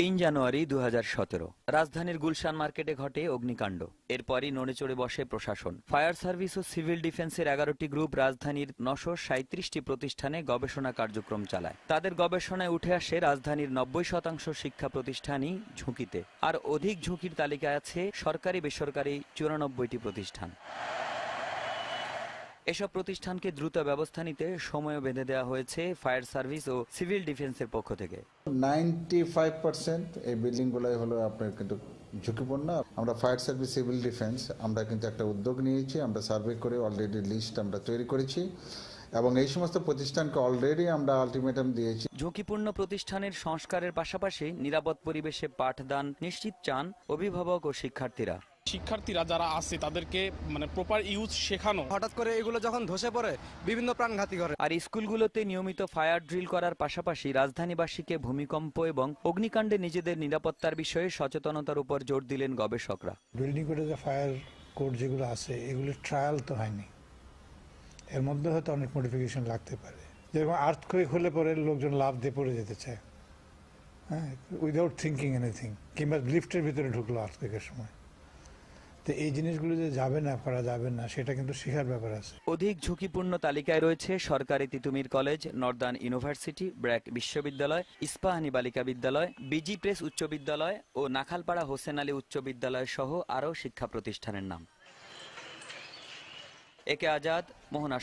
তিন জানুয়ারি দু হাজার সতেরো। রাজধানীর গুলশান মার্কেটে ঘটে অগ্নিকাণ্ড। এরপরই নড়ে চড়ে বসে প্রশাসন। ফায়ার সার্ভিস ও সিভিল ডিফেন্সের এগারোটি গ্রুপ রাজধানীর নশো সাঁত্রিশটি প্রতিষ্ঠানে গবেষণা কার্যক্রম চালায়। তাদের গবেষণায় উঠে আসে রাজধানীর নব্বই শতাংশ শিক্ষা প্রতিষ্ঠানই ঝুঁকিতে। আর অধিক ঝুঁকির তালিকায় আছে সরকারি বেসরকারি চুরানব্বইটি প্রতিষ্ঠান। এসব প্রতিষ্ঠানকে দ্রুত ব্যবস্থা নিতে সময়ও বেঁধে দেওয়া হয়েছে ফায়ার সার্ভিস ও সিভিল ডিফেন্সের পক্ষ থেকে। নাইনটি ফাইভ পার্সেন্ট এই বিল্ডিংগুলোই হলো আপনার কিন্তু ঝুঁকিপূর্ণ। আমরা ফায়ার সার্ভিস সিভিল ডিফেন্স আমরা কিন্তু একটা উদ্যোগ নিয়েছি আমরা সার্ভে করে অলরেডি লিস্ট আমরা তৈরি করেছি এবং এই সমস্ত প্রতিষ্ঠানকে অলরেডি আমরা আলটিমেটাম দিয়েছি। ঝুঁকিপূর্ণ প্রতিষ্ঠানের সংস্কারের পাশাপাশি নিরাপদ পরিবেশে পাঠদান নিশ্চিত চান অভিভাবক ও শিক্ষার্থীরা। শিক্ষার্থীরা যারা আছে তাদেরকে মানে প্রপার ইউজ শেখানো। হঠাৎ করে এগুলো যখন ধসে পড়ে বিভিন্ন প্রাণঘাতী করে আর স্কুলগুলোতে নিয়মিত ফায়ার ড্রিল করার পাশাপাশি রাজধানীবাসীকে ভূমিকম্প এবং অগ্নিকাণ্ডে নিজেদের নিরাপত্তার বিষয়ে সচেতনতার উপর জোর দিলেন গবেষকরা। বিল্ডিং করে যে ফায়ার কোড যেগুলো আছে এগুলো ট্রায়াল তো হয়নি। এর মধ্যে হয়তো অনেক মডিফিকেশন লাগতে পারে। যেরকম আর্থ কুইক হলে পরে লোকজন লাভ দিয়ে পড়ে যেতে চায়। হ্যাঁ উইদাউট থিঙ্কিং এনিথিং কিংবা লিফটের ভিতরে ঢুকলো আর্থ সময়। এই জিনিসগুলো যে যাবে না, করা যাবে না, সেটা কিন্তু শেখার ব্যাপার আছে। অধিক ঝুঁকিপূর্ণ তালিকায় রয়েছে সরকারি Titumir college, northern university, BRAC বিশ্ববিদ্যালয়, ইস্পাহানি বালিকা বিদ্যালয়, বিজি প্রেস উচ্চ বিদ্যালয় ও নাখালপাড়া হোসেন আলী উচ্চ বিদ্যালয় সহ আরও শিক্ষা প্রতিষ্ঠানের নাম। একে আজাদ, মোহনা